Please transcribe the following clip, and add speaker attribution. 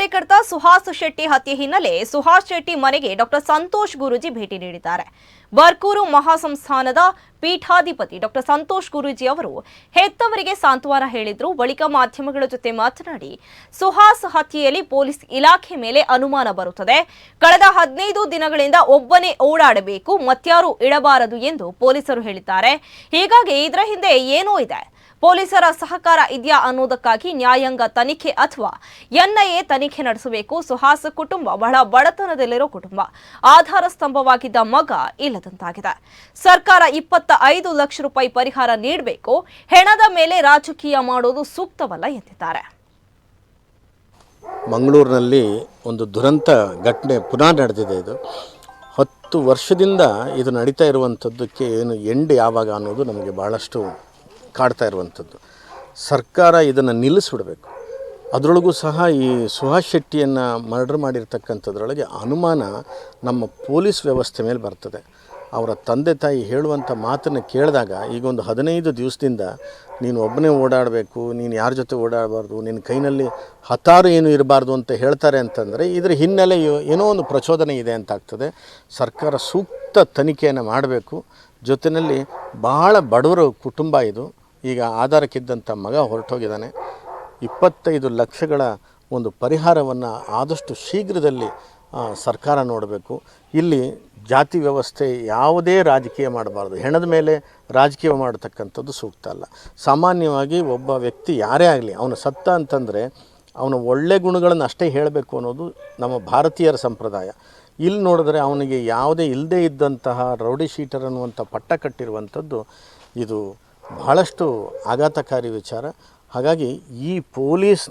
Speaker 1: ಕಾರ್ಯಕರ್ತ ಸುಹಾಸ್ ಶೆಟ್ಟಿ ಹತ್ಯೆ ಹಿನ್ನೆಲೆ ಸುಹಾಸ್ ಶೆಟ್ಟಿ ಮನೆಗೆ ಡಾಕ್ಟರ್ ಸಂತೋಷ್ ಗುರೂಜಿ ಭೇಟಿ ನೀಡಿದ್ದಾರೆ. ಬರ್ಕೂರು ಮಹಾಸಂಸ್ಥಾನದ ಪೀಠಾಧಿಪತಿ ಡಾಕ್ಟರ್ ಸಂತೋಷ್ ಗುರೂಜಿ ಅವರು ಹೆತ್ತವರಿಗೆ ಸಾಂತ್ವನ ಹೇಳಿದ್ರು. ಬಳಿಕ ಮಾಧ್ಯಮಗಳ ಜೊತೆ ಮಾತನಾಡಿ, ಸುಹಾಸ್ ಹತ್ಯೆಯಲ್ಲಿ ಪೊಲೀಸ್ ಇಲಾಖೆ ಮೇಲೆ ಅನುಮಾನ ಬರುತ್ತದೆ. ಕಳೆದ ಹದಿನೈದು ದಿನಗಳಿಂದ ಒಬ್ಬನೇ ಓಡಾಡಬೇಕು, ಮತ್ಯಾರು ಇಡಬಾರದು ಎಂದು ಪೊಲೀಸರು ಹೇಳಿದ್ದಾರೆ. ಹೀಗಾಗಿ ಇದರ ಹಿಂದೆ ಏನೋ ಇದೆ. ಪೊಲೀಸರ ಸಹಕಾರ ಇದೆಯಾ ಅನ್ನೋದಕ್ಕಾಗಿ ನ್ಯಾಯಾಂಗ ತನಿಖೆ ಅಥವಾ ಎನ್ಐಎ ತನಿಖೆ ನಡೆಸಬೇಕು. ಸುಹಾಸ ಕುಟುಂಬ ಬಹಳ ಬಡತನದಲ್ಲಿರೋ ಕುಟುಂಬ. ಆಧಾರ ಸ್ತಂಭವಾಗಿದ್ದ ಮಗ ಇಲ್ಲದಂತಾಗಿದೆ ಸರ್ಕಾರ ಇಪ್ಪತ್ತ ಐದು ಲಕ್ಷ ರೂಪಾಯಿ ಪರಿಹಾರ ನೀಡಬೇಕು, ಹೆಣದ ಮೇಲೆ ರಾಜಕೀಯ ಮಾಡೋದು ಸೂಕ್ತವಲ್ಲ ಎಂದಿದ್ದಾರೆ.
Speaker 2: ಮಂಗಳೂರಿನಲ್ಲಿ ಒಂದು ದುರಂತ ಘಟನೆ ಪುನಃ ನಡೆದಿದೆ ಇದು. ಹತ್ತು ವರ್ಷದಿಂದ ಇದು ನಡೀತಾ ಇರುವಂಥದ್ದಕ್ಕೆ ಏನು ಎಂಡ್ ಯಾವಾಗ ಅನ್ನೋದು ನಮಗೆ ಭಾಳಷ್ಟು ಕಾಡ್ತಾ ಇರುವಂಥದ್ದು. ಸರ್ಕಾರ ಇದನ್ನು ನಿಲ್ಲಿಸ್ಬಿಡಬೇಕು. ಅದರೊಳಗೂ ಸಹ ಈ ಸುಹಾಸ್ ಶೆಟ್ಟಿಯನ್ನು ಮರ್ಡರ್ ಮಾಡಿರ್ತಕ್ಕಂಥದ್ರೊಳಗೆ ಅನುಮಾನ ನಮ್ಮ ಪೊಲೀಸ್ ವ್ಯವಸ್ಥೆ ಮೇಲೆ ಬರ್ತದೆ. ಅವರ ತಂದೆ ತಾಯಿ ಹೇಳುವಂಥ ಮಾತನ್ನು ಕೇಳಿದಾಗ ಈಗ ಒಂದು ಹದಿನೈದು ದಿವಸದಿಂದ ನೀನು ಒಬ್ಬನೇ ಓಡಾಡಬೇಕು, ನೀನು ಯಾರ ಜೊತೆ ಓಡಾಡಬಾರ್ದು ನಿನ್ನ ಕೈನಲ್ಲಿ ಹತಾರು ಏನು ಇರಬಾರ್ದು ಅಂತ ಹೇಳ್ತಾರೆ ಅಂತಂದರೆ ಇದರ ಹಿನ್ನೆಲೆ ಏನೋ ಒಂದು ಪ್ರಚೋದನೆ ಇದೆ ಅಂತಾಗ್ತದೆ ಸರ್ಕಾರ ಸೂಕ್ತ ತನಿಖೆಯನ್ನು ಮಾಡಬೇಕು. ಜೊತೆಯಲ್ಲಿ ಭಾಳ ಬಡವರ ಕುಟುಂಬ ಇದು. ಈಗ ಆಧಾರಕ್ಕಿದ್ದಂಥ ಮಗ ಹೊರಟೋಗಿದ್ದಾನೆ. ಇಪ್ಪತ್ತೈದು ಲಕ್ಷಗಳ ಒಂದು ಪರಿಹಾರವನ್ನು ಆದಷ್ಟು ಶೀಘ್ರದಲ್ಲಿ ಸರ್ಕಾರ ನೋಡಬೇಕು. ಇಲ್ಲಿ ಜಾತಿ ವ್ಯವಸ್ಥೆ ಯಾವುದೇ ರಾಜಕೀಯ ಮಾಡಬಾರ್ದು. ಹೆಣದ ಮೇಲೆ ರಾಜಕೀಯ ಮಾಡತಕ್ಕಂಥದ್ದು ಸೂಕ್ತ ಅಲ್ಲ. ಸಾಮಾನ್ಯವಾಗಿ ಒಬ್ಬ ವ್ಯಕ್ತಿ ಯಾರೇ ಆಗಲಿ, ಅವನು ಸತ್ತ ಅಂತಂದರೆ ಅವನ ಒಳ್ಳೆ ಗುಣಗಳನ್ನು ಅಷ್ಟೇ ಹೇಳಬೇಕು ಅನ್ನೋದು ನಮ್ಮ ಭಾರತೀಯರ ಸಂಪ್ರದಾಯ. ಇಲ್ಲಿ ನೋಡಿದ್ರೆ ಅವನಿಗೆ ಯಾವುದೇ ಇಲ್ಲದೇ ಇದ್ದಂತಹ ರೌಡಿ ಶೀಟರ್ ಅನ್ನುವಂಥ ಪಟ್ಟ ಕಟ್ಟಿರುವಂಥದ್ದು ಇದು ಬಹಳಷ್ಟು ಆಘಾತಕಾರಿ ವಿಚಾರ. ಹಾಗಾಗಿ ಈ ಪೊಲೀಸ್ನ